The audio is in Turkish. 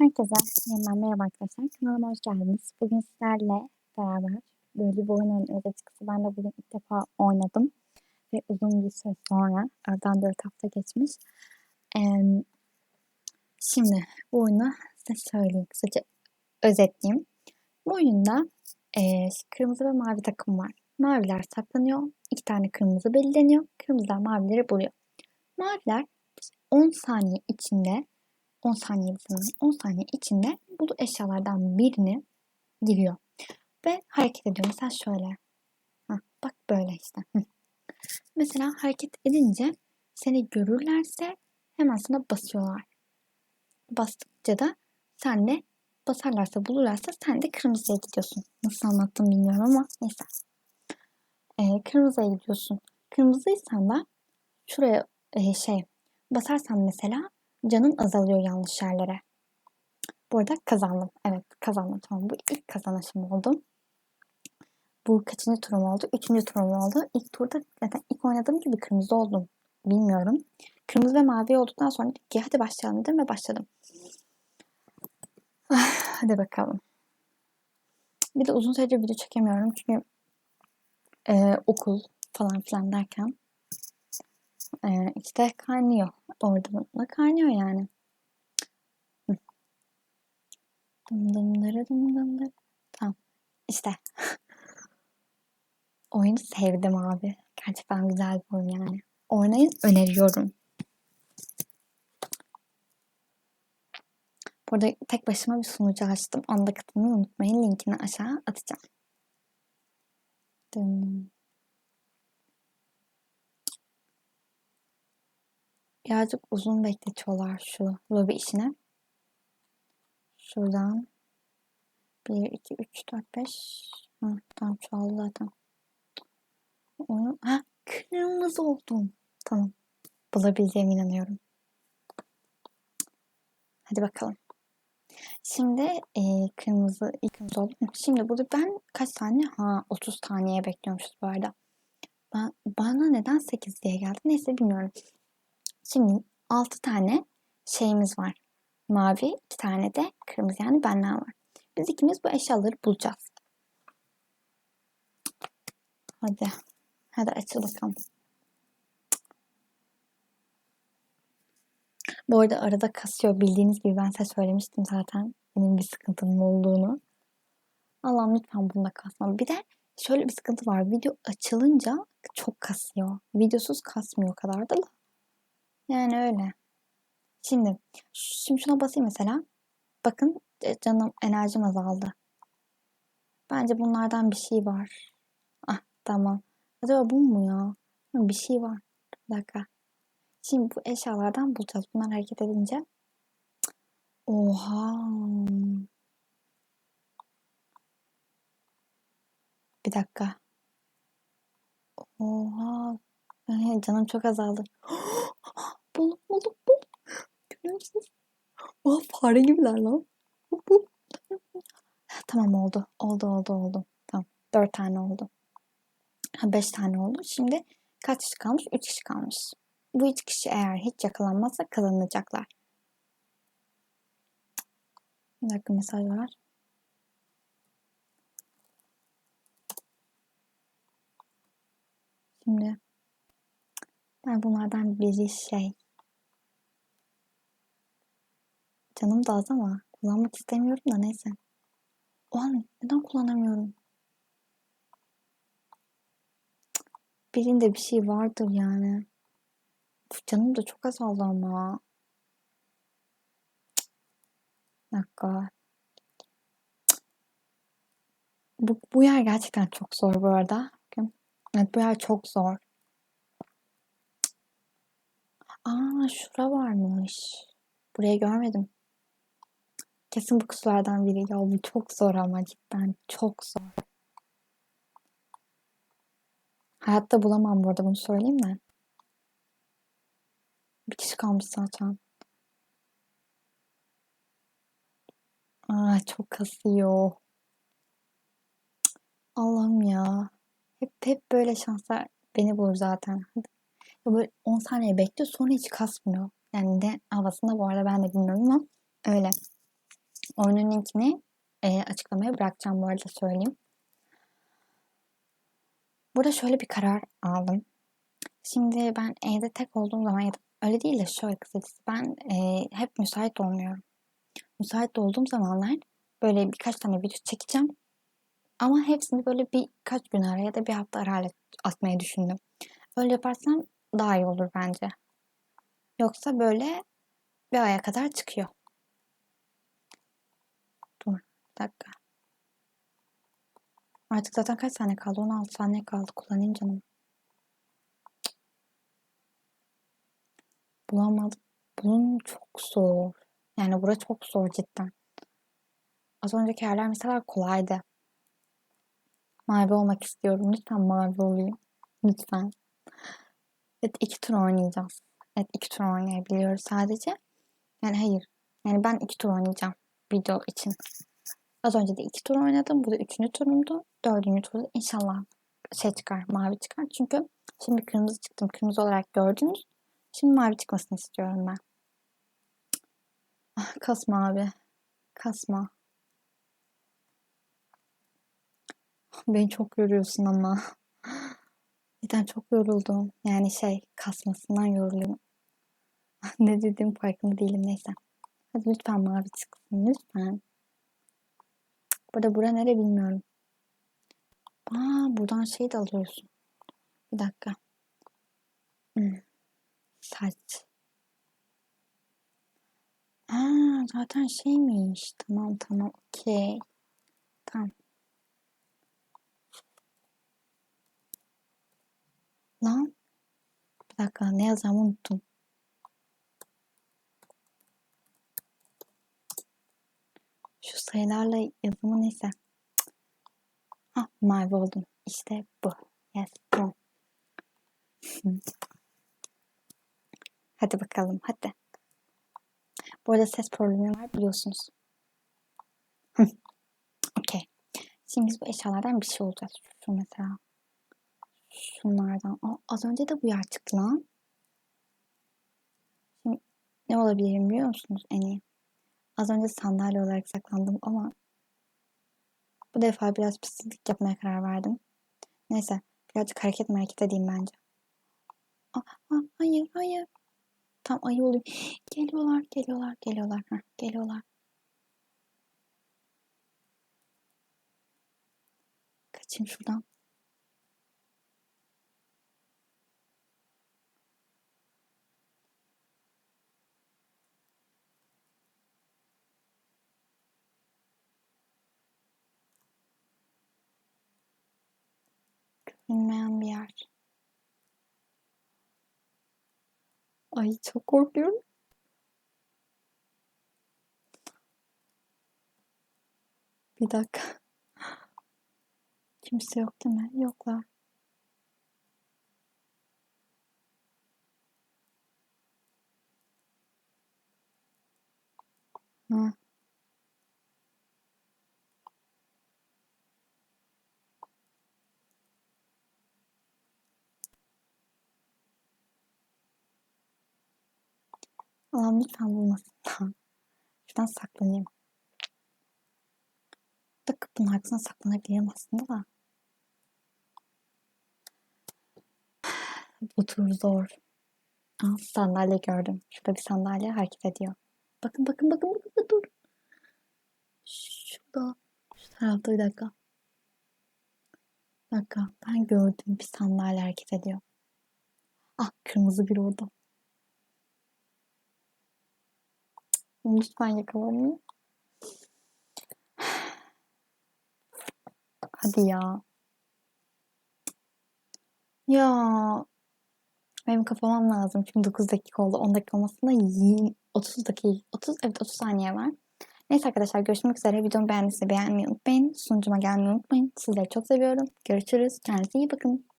Herkese yeniden merhaba arkadaşlar. Kanalıma hoş geldiniz. Bugün sizlerle beraber böyle bir oyun açıkçası. Ben de bugün ilk defa oynadım. Ve uzun bir süre sonra, aradan 4 hafta geçmiş. Şimdi bu oyunu size söyleyeyim. Kısaca özetleyeyim. Bu oyunda e, kırmızı ve mavi takım var. Maviler saklanıyor. İki tane kırmızı belirleniyor. Kırmızılar mavileri buluyor. Maviler 10 saniye içinde 10 saniye sanırım. 10 saniye içinde bu eşyalardan birini giriyor. Ve hareket ediyor. Mesela şöyle. Heh, bak böyle işte. Mesela hareket edince seni görürlerse hemen sana basıyorlar. Bastıkça da sen de basarlarsa bulurlarsa sen de kırmızıya gidiyorsun. Nasıl anlattım bilmiyorum ama neyse. Ee, kırmızıya gidiyorsun. Kırmızıysan da şuraya e, şey basarsan mesela canın azalıyor yanlış yerlere. Bu arada kazandım. Evet kazandım. Tamam bu ilk kazanışım oldu. Bu kaçıncı turum oldu? Üçüncü turum oldu. İlk turda zaten ilk oynadığım gibi kırmızı oldum. Bilmiyorum. Kırmızı ve mavi olduktan sonra ki hadi başlayalım dedim ve başladım. hadi bakalım. Bir de uzun süredir video çekemiyorum çünkü e, okul falan filan derken e, işte kaynıyor. Orada da kaynıyor yani. Dım dım dırı dım dım dır. Tamam. İşte. Oyunu sevdim abi. Gerçekten güzel bir oyun yani. Oynayın öneriyorum. Burada tek başıma bir sunucu açtım. Onu da katılmayı unutmayın. Linkini aşağı atacağım. Dım. Birazcık uzun bekletiyorlar şu lobi işine. Şuradan 1, 2, 3, 4, 5 ha, tamam çoğaldı zaten. Onu, ha, kırmızı oldum. Tamam. Bulabileceğime inanıyorum. Hadi bakalım. Şimdi e, kırmızı, kırmızı oldu? Şimdi burada ben kaç tane? Ha 30 taneye bekliyormuşuz bu arada. Ben, bana neden 8 diye geldi? Neyse bilmiyorum. Şimdi 6 tane şeyimiz var. Mavi, 2 tane de kırmızı yani benden var. Biz ikimiz bu eşyaları bulacağız. Hadi. Hadi açıl bakalım. Bu arada arada kasıyor. Bildiğiniz gibi ben size söylemiştim zaten. Benim bir sıkıntım olduğunu. Allah'ım lütfen bunda kasma. Bir de şöyle bir sıkıntı var. Video açılınca çok kasıyor. Videosuz kasmıyor o kadar da. Yani öyle. Şimdi, şimdi şuna basayım mesela. Bakın e, canım enerjim azaldı. Bence bunlardan bir şey var. Ah tamam. Acaba bu mu ya? Bir şey var. Bir dakika. Şimdi bu eşyalardan bulacağız. Bunlar hareket edince. Oha. Bir dakika. Oha. Canım çok azaldı. Buldum buldum buldum. Görüyor musunuz? Oh, fare gibiler lan. Tamam oldu. Oldu oldu oldu. Tamam. Dört tane oldu. Ha, beş tane oldu. Şimdi kaç kişi kalmış? Üç kişi kalmış. Bu üç kişi eğer hiç yakalanmazsa kazanacaklar. Bir dakika mesaj var. Şimdi ben bunlardan biri şey Canım da az ama kullanmak istemiyorum da neyse. O an neden kullanamıyorum? Birinde bir şey vardır yani. Canım da çok azaldı ama. Bir dakika. Bu, bu yer gerçekten çok zor bu arada. Evet bu yer çok zor. Aa şura varmış. Burayı görmedim. Kesin bu kutulardan biri. Ya bu çok zor ama cidden çok zor. Hayatta bulamam burada bunu söyleyeyim mi? Bir kişi kalmış zaten. Aa çok kasıyor. Allah'ım ya. Hep hep böyle şanslar beni bulur zaten. Ya böyle 10 saniye bekliyor sonra hiç kasmıyor. Yani de havasında bu arada ben de bilmiyorum ama öyle. Oyunun linkini e, açıklamaya bırakacağım bu arada söyleyeyim. Burada şöyle bir karar aldım. Şimdi ben evde tek olduğum zaman ya da öyle değil de şöyle kısacası ben e, hep müsait olmuyorum. Müsait olduğum zamanlar böyle birkaç tane video çekeceğim. Ama hepsini böyle birkaç gün ara ya da bir hafta ara atmayı düşündüm. Öyle yaparsam daha iyi olur bence. Yoksa böyle bir aya kadar çıkıyor. Dur bir dakika. Artık zaten kaç saniye kaldı? 16 saniye kaldı. Kullanayım canım. Bulamadım. Bunun çok zor. Yani bura çok zor cidden. Az önceki yerler mesela kolaydı. Mavi olmak istiyorum. Lütfen mavi olayım. Lütfen. Evet iki tur oynayacağız. Evet iki tur oynayabiliyoruz sadece. Yani hayır. Yani ben iki tur oynayacağım video için. Az önce de iki tur oynadım. Bu da üçüncü turumdu. Dördüncü turda inşallah şey çıkar, mavi çıkar. Çünkü şimdi kırmızı çıktım. Kırmızı olarak gördünüz. Şimdi mavi çıkmasını istiyorum ben. Ah, kasma abi. Kasma. Beni çok yoruyorsun ama. Neden çok yoruldum. Yani şey kasmasından yoruluyorum. ne dediğim farkında değilim neyse. Hadi lütfen mavi çıksın lütfen. Burada bura nere bilmiyorum. Aa buradan şey de alıyorsun. Bir dakika. Hmm. Saç. Aa zaten şeymiş. Tamam tamam okey. Tamam. Lan. Bir dakika ne yazacağımı unuttum. Şu sayılarla yazımı neyse. Ah mavi oldum. İşte bu. Yes. Tamam. hadi bakalım hadi. Bu arada ses problemi var biliyorsunuz. Okey. Şimdi biz bu eşyalardan bir şey olacağız. Şu mesela. Şunlardan. Aa, az önce de bu yer çıktı lan. Şimdi ne olabilirim biliyor musunuz en iyi? Az önce sandalye olarak saklandım ama bu defa biraz pislik yapmaya karar verdim. Neyse birazcık hareket hareket edeyim bence. Aa, aa, hayır hayır. Tam ayı olayım. Geliyorlar geliyorlar geliyorlar. Heh, geliyorlar. Kaçayım şuradan. Bilmeyen bir yer. Ay çok korkuyorum. Bir dakika. Kimse yok değil mi? Yoklar. Ha. Allah'ım lütfen bulmasın. Şuradan saklanayım. Da kapının arkasına saklanabilirim aslında da. Bu tur zor. Aa, sandalye gördüm. Şurada bir sandalye hareket ediyor. Bakın bakın bakın bakın dur. Şurada. Şu tarafta bir dakika. Bir dakika. Ben gördüm bir sandalye hareket ediyor. Ah kırmızı bir orada. Lütfen yakalamayın. Hadi ya. Ya. Benim kapamam lazım. Çünkü 9 dakika oldu. 10 dakika olmasına 20, 30 dakika. 30, evet 30 saniye var. Neyse arkadaşlar görüşmek üzere. Videomu beğendiyseniz beğenmeyi unutmayın. Sunucuma gelmeyi unutmayın. Sizleri çok seviyorum. Görüşürüz. Kendinize iyi bakın.